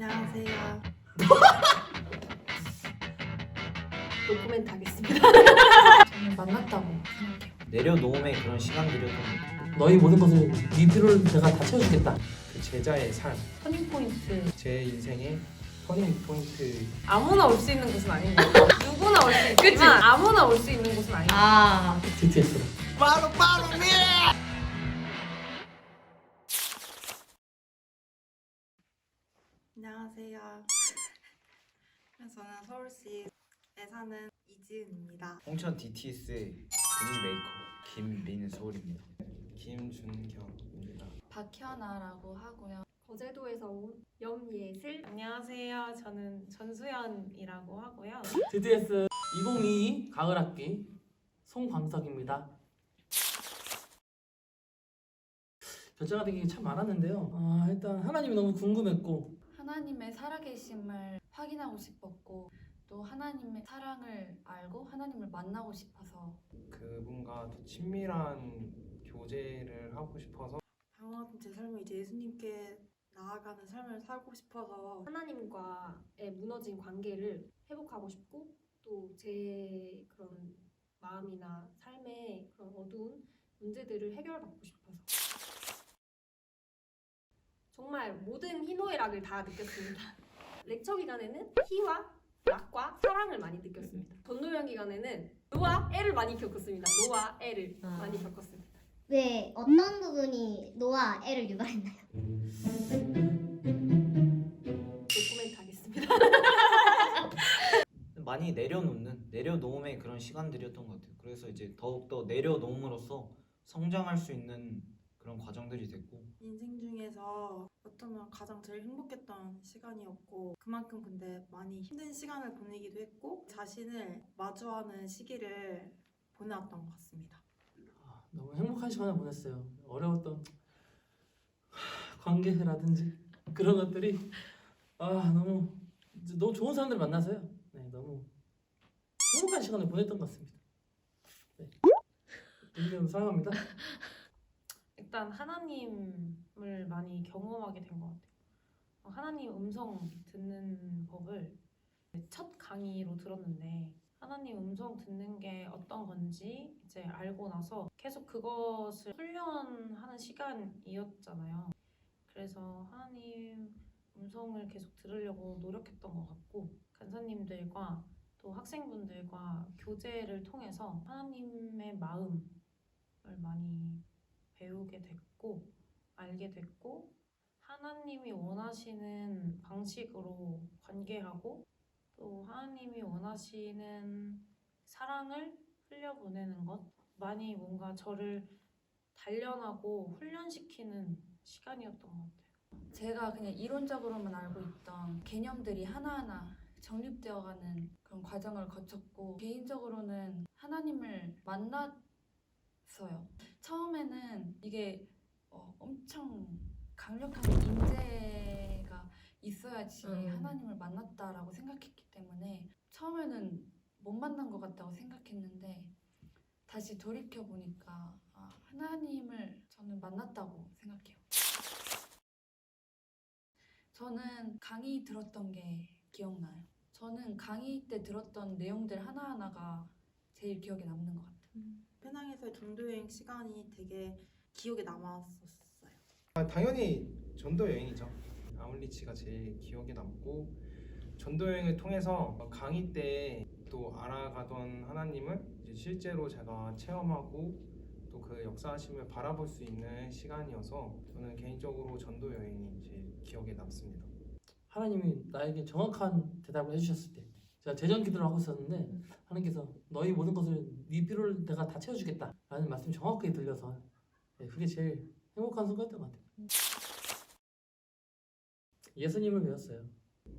안녕하세요. 노코멘트 하겠습니다. 저는 만났다고 생각해요. 내려놓음의 그런 시간들이었던 것 같아요. 너희 모든 것을 네 필요를 내가 다 채워주겠다. 그 제자의 삶, 터닝 포인트. 제 인생의 터닝 포인트. 아무나 올 수 있는 곳은 아닌 것 같아. 누구나 올 수 있지만 아무나 올 수 있는 곳은 아닌 것 같아. 아, DTS로. 안녕하세요. 저는 서울시에 사는 이지은입니다. 홍천 DTS의 근육 메이커 김민솔입니다. 김준경입니다. 박현아라고 하고요. 거제도에서 온 염예슬. 안녕하세요. 저는 전수연이라고 하고요. DTS 2022 가을 학기 송광석입니다. 결정가 되게 참 많았는데요. 아, 일단 하나님이 너무 궁금했고 하나님의 살아계심을 확인하고 싶었고 또 하나님의 사랑을 알고 하나님을 만나고 싶어서. 그분과 더 친밀한 교제를 하고 싶어서. 다음 같은 제 삶을 이제 예수님께 나아가는 삶을 살고 싶어서 하나님과의 무너진 관계를 회복하고 싶고 또 제 그런 마음이나 삶의 그런 어두운 문제들을 해결받고 싶어서 정말 모든 희노애락을 다 느꼈습니다. 렉처 기간에는 희와 낙과 사랑을 많이 느꼈습니다. 전노연 기간에는 노와 애를 많이 겪었습니다. 노와 애를 아. 많이 겪었습니다. 왜 어떤 부분이 노아 애를 유발했나요? 노코멘트 하겠습니다. 많이 내려놓는 내려놓음의 그런 시간들이었던 것 같아요. 그래서 이제 더욱 더 내려놓음으로써 성장할 수 있는 그런 과정들이 됐고 인생 중에서 어쩌면 가장 제일 행복했던 시간이었고 그만큼 근데 많이 힘든 시간을 보내기도 했고 자신을 마주하는 시기를 보내왔던 것 같습니다. 아, 너무 행복한 시간을 보냈어요. 어려웠던 하, 관계라든지 그런 것들이 아 너무 너무 좋은 사람들 만나서요. 네, 너무 행복한 시간을 보냈던 것 같습니다. 네. 이경 사랑합니다. 일단 하나님을 많이 경험하게 된 것 같아요. 어, 하나님 음성 듣는 법을 첫 강의로 들었는데 하나님 음성 듣는 게 어떤 건지 이제 알고 나서 계속 그것을 훈련하는 시간이었잖아요. 그래서 하나님 음성을 계속 들으려고 노력했던 것 같고 간사님들과 또 학생분들과 교제를 통해서 하나님의 마음을 많이 배우게 됐고 알게 됐고 하나님이 원하시는 방식으로 관계하고 또 하나님이 원하시는 사랑을 흘려보내는 것 많이 뭔가 저를 단련하고 훈련시키는 시간이었던 것 같아요. 제가 그냥 이론적으로만 알고 있던 개념들이 하나하나 정립되어가는 그런 과정을 거쳤고 개인적으로는 하나님을 만 났어요. 처음에는 이게 어, 엄청 강력한 인재가 있어야지 음. 하나님을 만났다라고 생각했기 때문에 처음에는 못 만난 것 같다고 생각했는데 다시 돌이켜 보니까 아, 하나님을 저는 만났다고 생각해요. 저는 강의 들었던 게 기억나요. 저는 강의 때 들었던 내용들 하나하나가 제일 기억에 남는 것 같아요. 페낭에서의 전도여행 시간이 되게 기억에 남았었어요. 아, 당연히 전도 여행이죠. 아울리치가 제일 기억에 남고 전도 여행을 통해서 강의 때 또 알아가던 하나님을 이제 실제로 제가 체험하고 또 그 역사하심을 바라볼 수 있는 시간이어서 저는 개인적으로 전도 여행이 제일 기억에 남습니다. 하나님이 나에게 정확한 대답을 해주셨을 때 제가 재정 기도를 하고 있었는데 하나님께서 너희 모든 것을 네 필요를 내가 다 채워주겠다 라는 말씀이 정확하게 들려서 네, 그게 제일 행복한 순간이었던 것 같아요 예수님을 배웠어요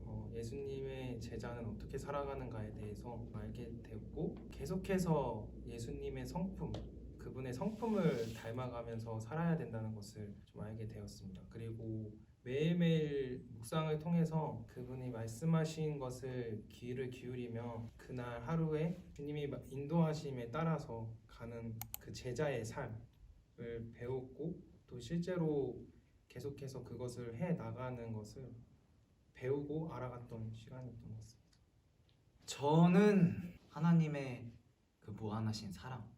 어, 예수님의 제자는 어떻게 살아가는가에 대해서 알게 되었고 계속해서 예수님의 성품 그분의 성품을 닮아가면서 살아야 된다는 것을 좀 알게 되었습니다. 그리고 매일매일 묵상을 통해서 그분이 말씀하신 것을 귀를 기울이며 그날 하루에 주님이 인도하심에 따라서 가는 그 제자의 삶을 배웠고 또 실제로 계속해서 그것을 해 나가는 것을 배우고 알아갔던 시간이었던 것 같습니다. 저는 하나님의 그 무한하신 사랑,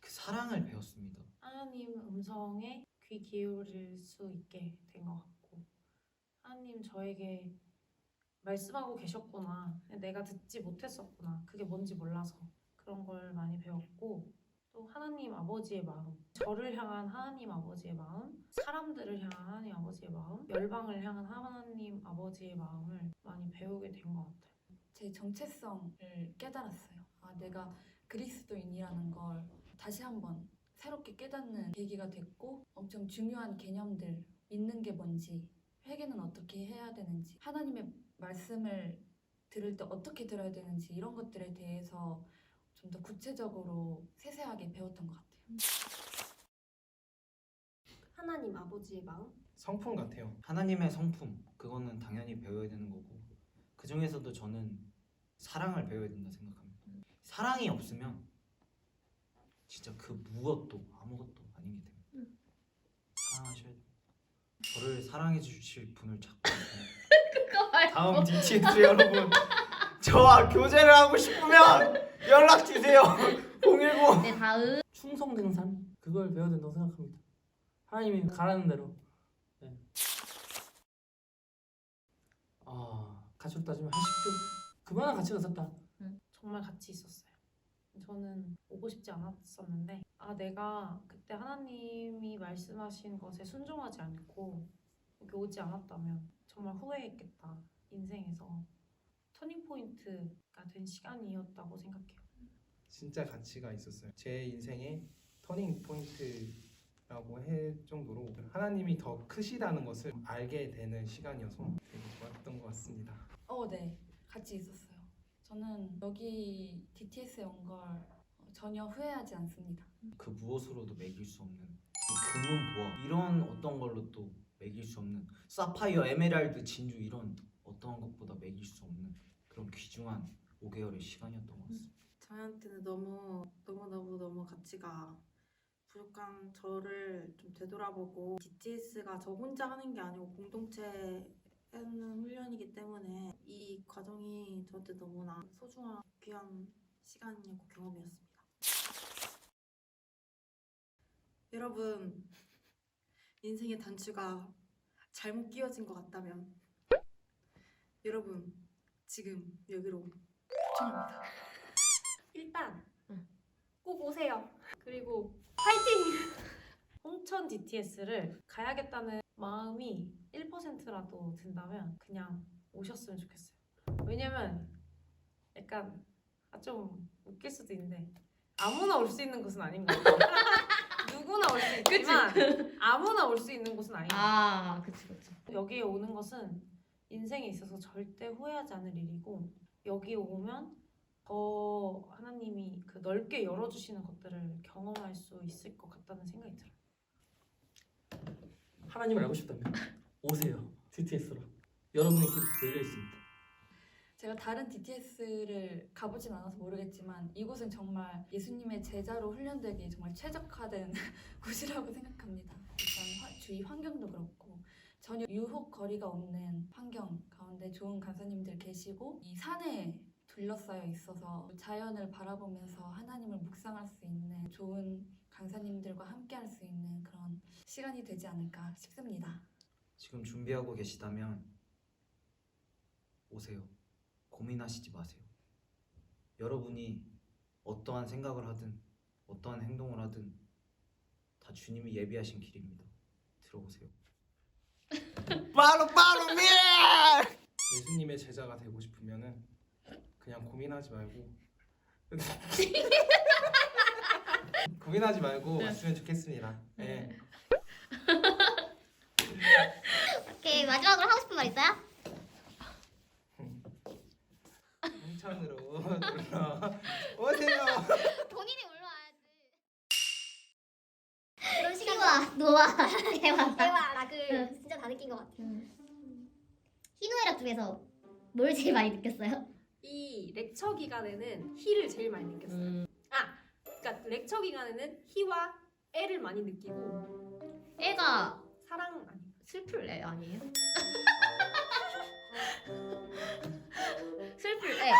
그 사랑을 배웠습니다. 하나님 음성에 귀 기울일 수 있게 된 것 같고 하나님 저에게 말씀하고 계셨구나. 내가 듣지 못했었구나. 그게 뭔지 몰라서 그런 걸 많이 배웠고 또 하나님 아버지의 마음 저를 향한 하나님 아버지의 마음 사람들을 향한 하나님 아버지의 마음 열방을 향한 하나님 아버지의 마음을 많이 배우게 된 것 같아요. 제 정체성을 깨달았어요. 아, 내가 그리스도인이라는 걸 다시 한번 새롭게 깨닫는 계기가 됐고 엄청 중요한 개념들 믿는 게 뭔지 회개는 어떻게 해야 되는지 하나님의 말씀을 들을 때 어떻게 들어야 되는지 이런 것들에 대해서 좀 더 구체적으로 세세하게 배웠던 것 같아요. 하나님 아버지의 마음? 성품 같아요. 하나님의 성품, 그거는 당연히 배워야 되는 거고 그 중에서도 저는 사랑을 배워야 된다 생각합니다. 사랑이 없으면 진짜 그 무엇도 아무것도 아닌 게 됩니다. 사랑하셔야 돼요. 저를 사랑해 주실 분을 찾고 있습니다. 다음 DTS 여러분 저와 교제를 하고 싶으면 연락 주세요. 010 네 다음 충성된 삶 그걸 배워야 된다고 생각합니다. 하나님이 가라는 대로. 네. 아 가치로 따지면 한 10조 그만한 가치가 있었다. 정말 같이 있었어요. 저는 오고 싶지 않았었는데 아 내가 그때 하나님이 말씀하신 것에 순종하지 않고 여기 오지 않았다면 정말 후회했겠다 인생에서 터닝 포인트가 된 시간이었다고 생각해요. 진짜 가치가 있었어요. 제 인생의 터닝 포인트라고 할 정도로 하나님이 더 크시다는 것을 알게 되는 시간이어서 되게 좋았던 것 같습니다. 어, 네. 같이 있었어요. 저는 여기 DTS에 온 걸 전혀 후회하지 않습니다. 그 무엇으로도 매길 수 없는 이 금은 보화 이런 어떤 걸로 또 매길 수 없는 사파이어 에메랄드 진주 이런 어떠한 것보다 매길 수 없는 그런 귀중한 5개월의 시간이었던 것 같습니다. 저한테는 너무 너무 너무 너무 가치가 부족한 저를 좀 되돌아보고 DTS가 저 혼자 하는 게 아니고 공동체 하는 훈련이기 때문에 이 과정이 저한테 너무나 소중한 귀한 시간이었고 경험이었습니다. 여러분 인생의 단추가 잘못 끼워진 것 같다면 여러분 지금 여기로 추천합니다. 일단 응. 꼭 오세요. 그리고 파이팅! 홍천 DTS를 가야겠다는 마음이 1%라도 든다면 그냥 오셨으면 좋겠어요. 왜냐면 약간 아, 좀 웃길 수도 있는데 아무나 올 수 있는 곳은 아닌 것 같아요. 누구나 올 수 있지만 아무나 올 수 있는 곳은 같아요. 아 그치 그치 여기에 오는 것은 인생에 있어서 절대 후회하지 않을 일이고 여기에 오면 더 하나님이 그 넓게 열어주시는 것들을 경험할 수 있을 것 같다는 생각이 들어요. 하나님을 알고 싶다면 오세요. DTS로. 여러분의 길 열려 있습니다. 제가 다른 DTS를 가보진 않아서 모르겠지만 이곳은 정말 예수님의 제자로 훈련되기 정말 최적화된 곳이라고 생각합니다. 일단 화- 주위 환경도 그렇고 전혀 유혹 거리가 없는 환경 가운데 좋은 간사님들 계시고 이 산에 둘러싸여 있어서 자연을 바라보면서 하나님을 묵상할 수 있는 좋은 강사님들과 함께 할 수 있는 그런 시간이 되지 않을까 싶습니다. 지금 준비하고 계시다면 오세요. 고민하시지 마세요. 여러분이 어떠한 생각을 하든 어떠한 행동을 하든 다 주님이 예비하신 길입니다. 들어오세요. 바로 바로 미! 예수님의 제자가 되고 싶으면은 그냥 고민하지 말고 고민하지 말고 왔으면 좋겠습니다. 네. 마지막으로 하고 싶은 말 있어요? 홍천으로 놀러 오세요. 본인이 올라와야지 그런 시간과 노아 대화 대화 락을 진짜 다 느낀 것 같아요. 희노애락 중에서 뭘 제일 많이 느꼈어요? 이 렉처 기간에는 희를 제일 많이 느꼈어요. 아, 그러니까 렉처 기간에는 희와 애를 많이 느끼고 애가 사랑 아니 슬플래 아니에요? 아. 슬플래.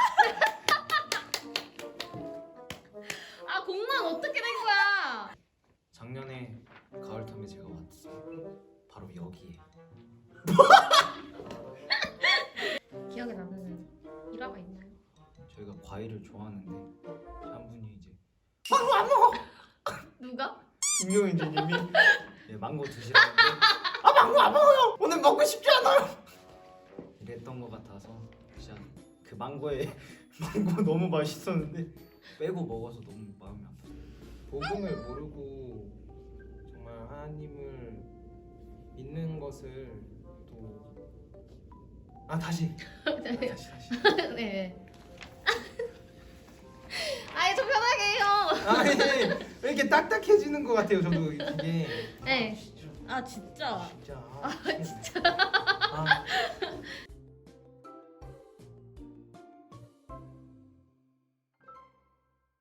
아 공만 어떻게 된 거야? 작년에 가을탐에 제가 왔어요. 바로 여기에. 기억에 남는 일화가 있나요? 저희가 과일을 좋아하는데 한 분이 이제 어, 뭐, 뭐! 누가? 김효인님이 예, 네, 망고 드시라고 아 망고 안 먹어요. 오늘 먹고 싶지 않아요. 이랬던 것 같아서 진짜 그 망고에 망고 너무 맛있었는데 빼고 먹어서 너무 마음이 아팠어요. 복음을 모르고 정말 하나님을 믿는 것을 또 아 다시. 아, 다시 다시. 네. 아이 좀 편하게 해요. 아니 왜 이렇게 딱딱해지는 것 같아요 저도 이게. 네. 아 진짜. 진짜 아, 진짜 아